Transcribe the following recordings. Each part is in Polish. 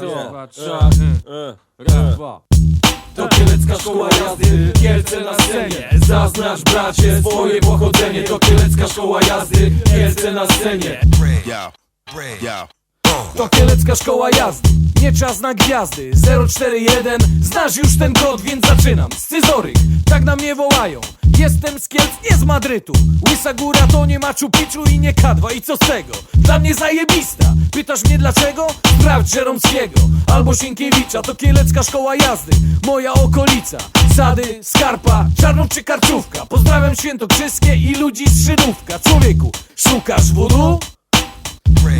to. E, Raz, dwa. To kielecka szkoła jazdy, Kielce na scenie. Zaznasz bracie swoje pochodzenie. To kielecka szkoła jazdy, Kielce na scenie. To kielecka szkoła jazdy, nie czas na gwiazdy. 041, znasz już ten kod, więc zaczynam. Scyzoryk, tak na mnie wołają. Jestem z Kielc, nie z Madrytu. Łysa góra to nie Machu Picchu i nie Kadwa. I co z tego? Dla mnie zajebista Pytasz mnie dlaczego? Sprawdź Żeromskiego Albo Sienkiewicza, to kielecka szkoła jazdy Moja okolica. Sady, Skarpa, Czarnów czy Karczówka Pozdrawiam Świętokrzyskie i ludzi z Szydówka Człowieku, szukasz wudu?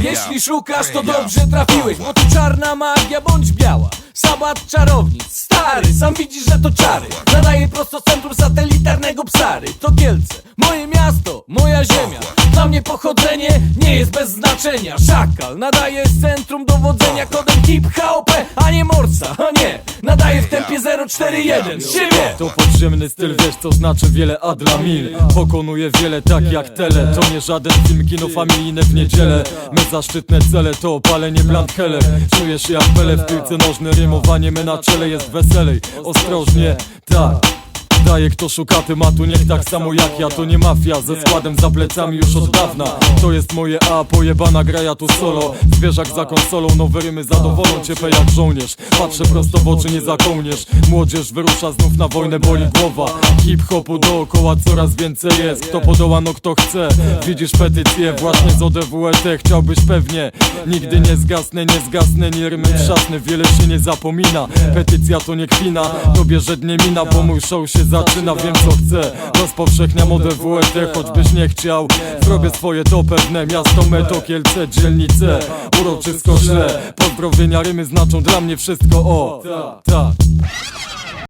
Jeśli szukasz, to dobrze trafiłeś. Bo to czarna magia bądź biała. Sabat czarownic, stary, sam widzisz, że to czary. Nadaje prosto centrum satelitarnego psary. To Kielce, moje miasto, moja ziemia Dla mnie pochodzenie nie jest bez znaczenia. Szakal nadaje centrum dowodzenia Kodem hip HOP, a nie morsa, a nie. Nadaje w tempie 041, z siebie! To podziemny styl, wiesz co znaczy wiele a dla mil. Pokonuje wiele tak jak tele. To nie żaden film, kino familijne w niedzielę. My zaszczytne cele to opalenie bland heller Czujesz jak pele w piłce nożnej Rymowanie my na czele jest weselej. Ostrożnie, tak Daje kto szuka tematu, niech tak samo jak ja. To nie mafia, ze składem za plecami już od dawna. To jest moje A, pojebana gra, ja tu solo. Zwierzak za konsolą, nowe rymy zadowolą ciebie jak żołnierz. Patrzę prosto w oczy, nie za kołnierz Młodzież wyrusza znów na wojnę, boli głowa. Hip-hopu dookoła coraz więcej jest. Kto podoła, no kto chce. Widzisz petycję właśnie z ODWLT Chciałbyś pewnie. Nigdy nie zgasnę, nie zgasnę, nie rymem trzasnę Wiele się nie zapomina. Petycja to nie kwina, to bierze dnie mina Bo mój show się zaczyna, wiem co chcę. Rozpowszechniam ODWLT, choćbyś nie chciał. Zrobię swoje to pewne Miasto, meto, Kielce, dzielnice. Uroczysko źle. Pozdrowienia, rymy znaczą dla mnie wszystko. O, tak